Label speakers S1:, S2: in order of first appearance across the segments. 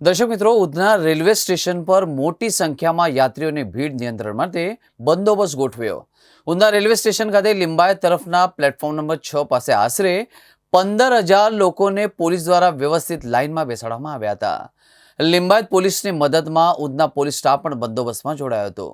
S1: દર્શક મિત્રો, Udhna railway station પર મોટી સંખ્યામાં યાત્રીઓની ભીડ નિયંત્રણ માટે બંદોબસ્ત ગોઠવ્યો. ઉધના રેલવે સ્ટેશન ખાતે લિંબાયત તરફના પ્લેટફોર્મ નંબર છ પાસે આશરે પંદર હજાર લોકોને પોલીસ દ્વારા વ્યવસ્થિત લાઇનમાં બેસાડવામાં આવ્યા હતા. લિંબાયત પોલીસની મદદમાં ઉધના પોલીસ સ્ટાફ પણ બંદોબસ્તમાં જોડાયો હતો.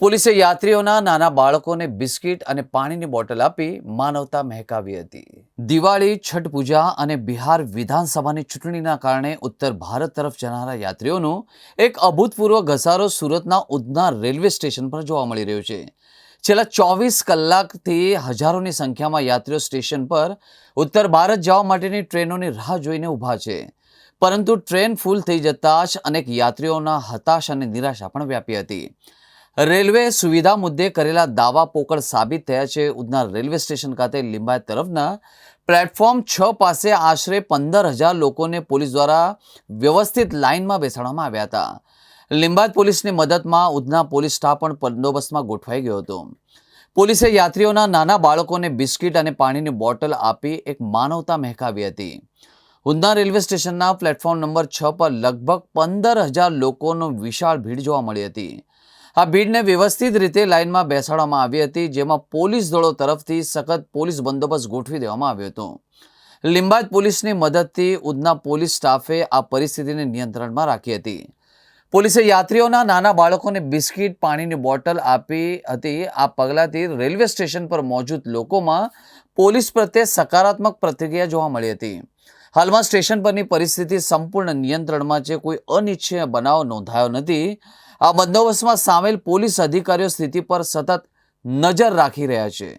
S1: પોલીસે યાત્રીઓના નાના બાળકોને બિસ્કિટ અને પાણીની બોટલ આપી માનવતા મહેકાવી હતી. દિવાળી, છઠ પૂજા અને બિહાર વિધાનસભાની ચૂંટણીના કારણે ઉત્તર ભારત તરફ જનારા યાત્રીઓનો એક અભૂતપૂર્વ ઘસારો સુરતના ઉધના રેલવે સ્ટેશન પર જોવા મળી રહ્યો છે. છેલ્લા ચોવીસ કલાકથી હજારોની સંખ્યામાં યાત્રીઓ સ્ટેશન પર ઉત્તર ભારત જવા માટેની ટ્રેનોની રાહ જોઈને ઊભા છે. પરંતુ ટ્રેન ફૂલ થઈ જતાં જ અનેક યાત્રીઓના હતાશ અને નિરાશા પણ વ્યાપી હતી. રેલવે સુવિધા મુદ્દે કરેલા દાવા પોકળ સાબિત થયા છે. ઉધના રેલવે સ્ટેશન ખાતે લિંબાયત તરફના પ્લેટફોર્મ છ પાસે આશરે પંદર હજાર લોકોને પોલીસ દ્વારા વ્યવસ્થિત લાઇનમાં બેસાડવામાં આવ્યા હતા. લિંબાયત પોલીસની મદદમાં ઉધના પોલીસ સ્ટાફ પણ બંદોબસ્તમાં ગોઠવાઈ ગયો હતો. પોલીસે યાત્રીઓના નાના બાળકોને બિસ્કિટ અને પાણીની બોટલ આપી એક માનવતા મહેકાવી હતી. ઉધના રેલવે સ્ટેશનના પ્લેટફોર્મ નંબર છ પર લગભગ પંદર હજાર લોકોનો વિશાળ ભીડ જોવા મળી હતી. આ ભીડને વ્યવસ્થિત રીતે લાઇનમાં બેસાડવામાં આવી હતી, જેમાં પોલીસ દળો તરફથી સખત પોલીસ બંદોબસ્ત ગોઠવી દેવામાં આવ્યો હતો. લિંબાયત પોલીસની મદદથી ઉધના પોલીસ સ્ટાફે આ પરિસ્થિતિને નિયંત્રણમાં રાખી હતી. પોલીસે યાત્રીઓના નાના બાળકોને બિસ્કિટ, પાણીની બોટલ આપી હતી. આ પગલાંથી રેલવે સ્ટેશન પર મોજૂદ લોકોમાં પોલીસ પ્રત્યે સકારાત્મક પ્રતિક્રિયા જોવા મળી હતી. હાલમાં સ્ટેશન પરની પરિસ્થિતિ સંપૂર્ણ નિયંત્રણમાં છે. કોઈ અનિચ્છનીય બનાવ નોંધાયો નથી. આ બંદોબસ્તમાં સામેલ પોલીસ અધિકારીઓ સ્થિતિ પર સતત નજર રાખી રહ્યા છે.